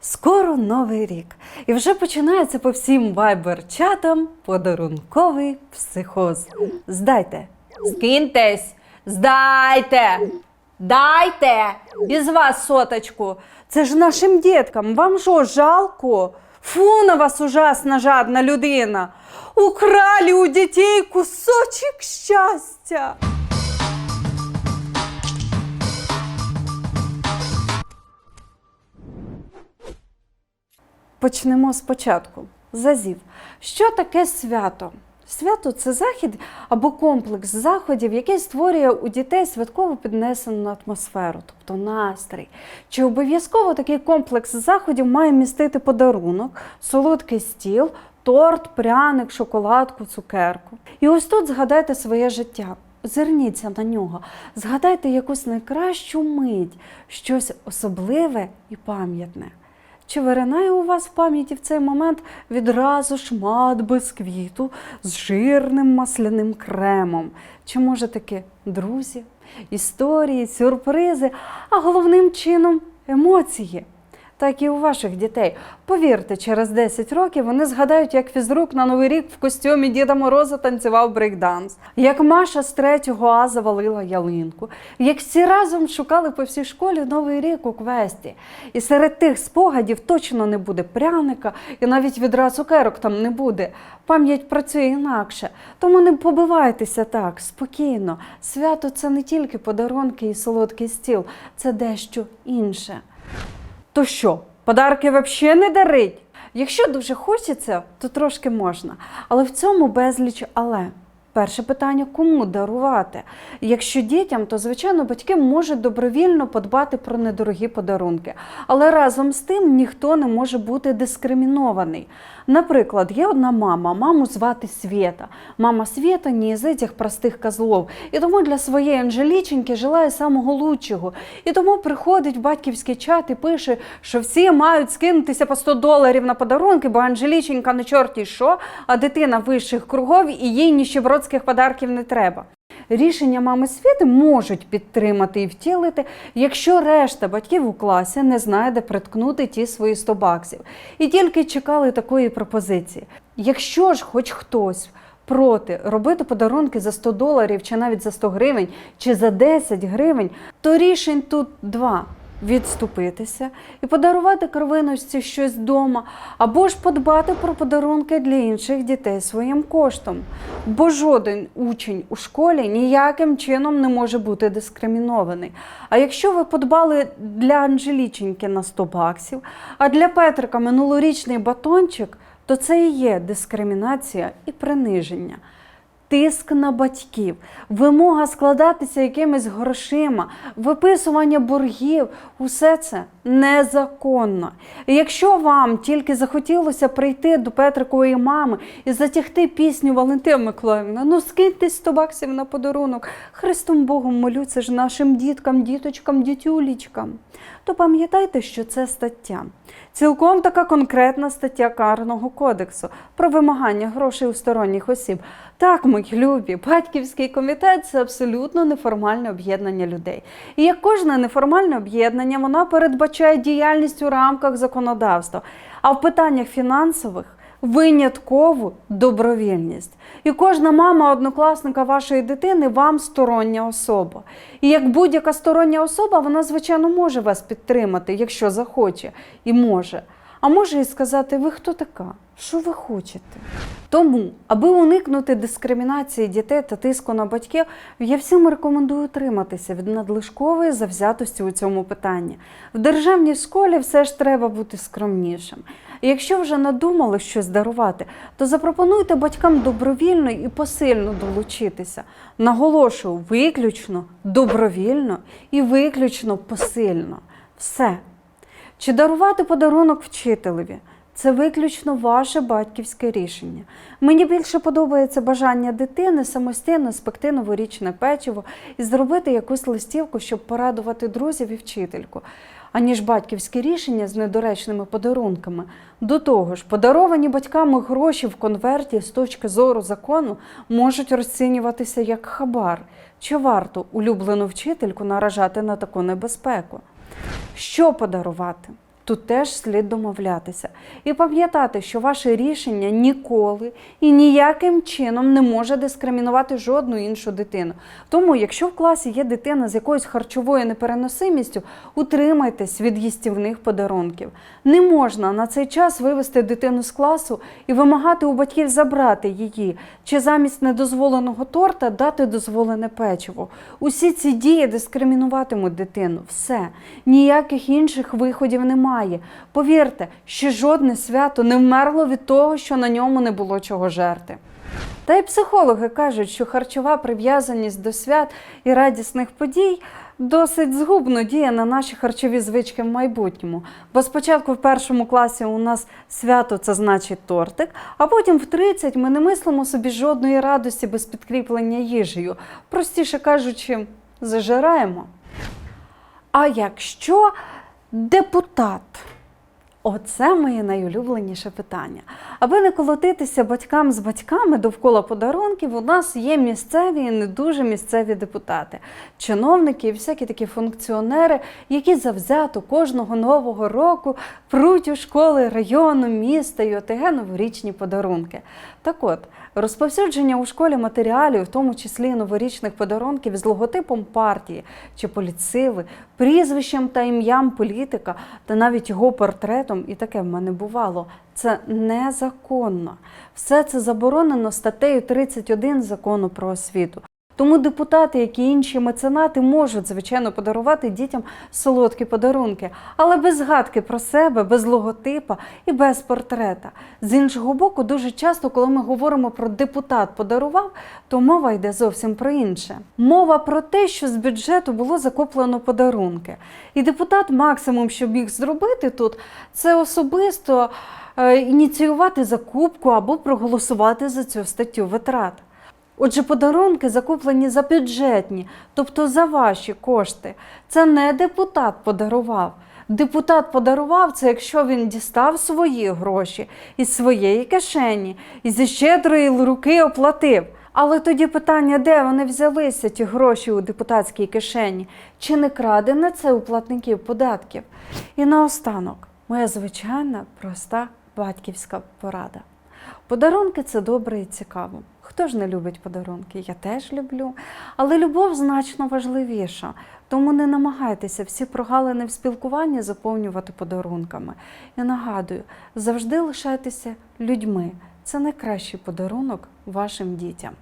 Скоро новий рік, і вже починається по всім вайбер-чатам подарунковий психоз. Здайте, скиньтесь, здайте, дайте із вас соточку. Це ж нашим діткам. Вам що, жалко? Фу на вас ужасна жадна людина. Украли у дітей кусочок щастя. Почнемо спочатку. Зазів. Що таке свято? Свято це захід або комплекс заходів, який створює у дітей святково піднесену атмосферу, тобто настрій. Чи обов'язково такий комплекс заходів має містити подарунок, солодкий стіл, торт, пряник, шоколадку, цукерку. І ось тут згадайте своє життя. Зирніться на нього, згадайте якусь найкращу мить, щось особливе і пам'ятне. Чи виринає у вас в пам'яті в цей момент відразу шмат бисквіту з жирним масляним кремом? Чи може таки друзі, історії, сюрпризи, а головним чином емоції? Так і у ваших дітей. Повірте, через 10 років вони згадають, як фізрук на Новий рік в костюмі Діда Мороза танцював брейкданс, як Маша з третього А завалила ялинку, як всі разом шукали по всій школі Новий рік у квесті. І серед тих спогадів точно не буде пряника, і навіть відра цукерок там не буде. Пам'ять працює інакше. Тому не побивайтеся так, спокійно. Свято це не тільки подарунки і солодкий стіл, це дещо інше. То що, подарки взагалі не дарить? Якщо дуже хочеться, то трошки можна. Але в цьому безліч але. Перше питання кому дарувати? Якщо дітям, то звичайно батьки можуть добровільно подбати про недорогі подарунки. Але разом з тим ніхто не може бути дискримінований. Наприклад, є одна мама, маму звати Свєта. Мама Свєта не із этих простих козлов. І тому для своєї Анжеліченьки желає самого лучшого. І тому приходить в батьківський чат і пише, що всі мають скинутися по 100 доларів на подарунки, бо Анжеліченька не чорті що, а дитина вищих кругов і їй ніщебродських подарків не треба. Рішення мами Світи можуть підтримати і втілити, якщо решта батьків у класі не знає, де приткнути ті свої 100 баксів. І тільки чекали такої пропозиції. Якщо ж хоч хтось проти робити подарунки за 100 доларів, чи навіть за 100 гривень, чи за 10 гривень, то рішень тут два. Відступитися і подарувати кровиночці щось вдома, або ж подбати про подарунки для інших дітей своїм коштом. Бо жоден учень у школі ніяким чином не може бути дискримінований. А якщо ви подбали для Анжеліченьки на 100 баксів, а для Петрика минулорічний батончик, то це і є дискримінація і приниження. Тиск на батьків, вимога складатися якимись грошима, виписування боргів усе це незаконно. І якщо вам тільки захотілося прийти до Петрикової мами і затягти пісню Валентина Миколаївна, ну скиньте 100 баксів на подарунок. Христом Богом молю, це ж нашим діткам, діточкам, дітюлічкам. То пам'ятайте, що це стаття. Цілком така конкретна стаття Карного кодексу про вимагання грошей у сторонніх осіб. Так, мої любі, батьківський комітет це абсолютно неформальне об'єднання людей. І як кожне неформальне об'єднання, воно передбачає діяльність у рамках законодавства. А в питаннях фінансових виняткову добровільність. І кожна мама однокласника вашої дитини вам стороння особа. І як будь-яка стороння особа, вона, звичайно, може вас підтримати, якщо захоче, і може. А може і сказати, ви хто така? Що ви хочете? Тому, аби уникнути дискримінації дітей та тиску на батьків, я всім рекомендую триматися від надлишкової завзятості у цьому питанні. В державній школі все ж треба бути скромнішим. Якщо вже надумали щось дарувати, то запропонуйте батькам добровільно і посильно долучитися. Наголошую, виключно добровільно і виключно посильно. Все. Чи дарувати подарунок вчителеві? Це виключно ваше батьківське рішення. Мені більше подобається бажання дитини самостійно спекти новорічне печиво і зробити якусь листівку, щоб порадувати друзів і вчительку, аніж батьківське рішення з недоречними подарунками. До того ж, подаровані батьками гроші в конверті з точки зору закону можуть розцінюватися як хабар. Чи варто улюблену вчительку наражати на таку небезпеку? Що подарувати? Тут теж слід домовлятися і пам'ятати, що ваше рішення ніколи і ніяким чином не може дискримінувати жодну іншу дитину. Тому, якщо в класі є дитина з якоюсь харчовою непереносимістю, утримайтесь від їстівних подарунків. Не можна на цей час вивести дитину з класу і вимагати у батьків забрати її, чи замість недозволеного торта дати дозволене печиво. Усі ці дії дискримінуватимуть дитину. Все, ніяких інших виходів немає. Повірте, що жодне свято не вмерло від того, що на ньому не було чого жерти. Та й психологи кажуть, що харчова прив'язаність до свят і радісних подій досить згубно діє на наші харчові звички в майбутньому. Бо спочатку в першому класі у нас свято це значить тортик, а потім в 30 ми не мислимо собі жодної радості без підкріплення їжею. Простіше кажучи, зажираємо. А якщо депутат? Оце моє найулюбленіше питання. Аби не колотитися батькам з батьками довкола подарунків, у нас є місцеві і не дуже місцеві депутати, чиновники і всякі такі функціонери, які завзято кожного нового року пруть у школи району, міста і ОТГ новорічні подарунки. Так от, розповсюдження у школі матеріалів, в тому числі новорічних подарунків з логотипом партії чи поліциви, прізвищем та ім'ям політика та навіть його портретом, і таке в мене бувало. Це незаконно. Все це заборонено статтею 31 закону про освіту. Тому депутати, як і інші меценати, можуть, звичайно, подарувати дітям солодкі подарунки, але без згадки про себе, без логотипа і без портрета. З іншого боку, дуже часто, коли ми говоримо про депутат подарував, то мова йде зовсім про інше. Мова про те, що з бюджету було закуплено подарунки. І депутат максимум, що міг зробити тут, це особисто е, ініціювати закупку або проголосувати за цю статтю витрат. Отже, подарунки закуплені за бюджетні, тобто за ваші кошти. Це не депутат подарував. Депутат подарував це, якщо він дістав свої гроші із своєї кишені і зі щедрої руки оплатив. Але тоді питання, де вони взялися, ті гроші у депутатській кишені? Чи не крадене це у платників податків? І наостанок, моя звичайна проста батьківська порада. Подарунки це добре і цікаво. Хто ж не любить подарунки? Я теж люблю. Але любов значно важливіша. Тому не намагайтеся всі прогалини в спілкуванні заповнювати подарунками. Я нагадую, завжди лишайтеся людьми. Це найкращий подарунок вашим дітям.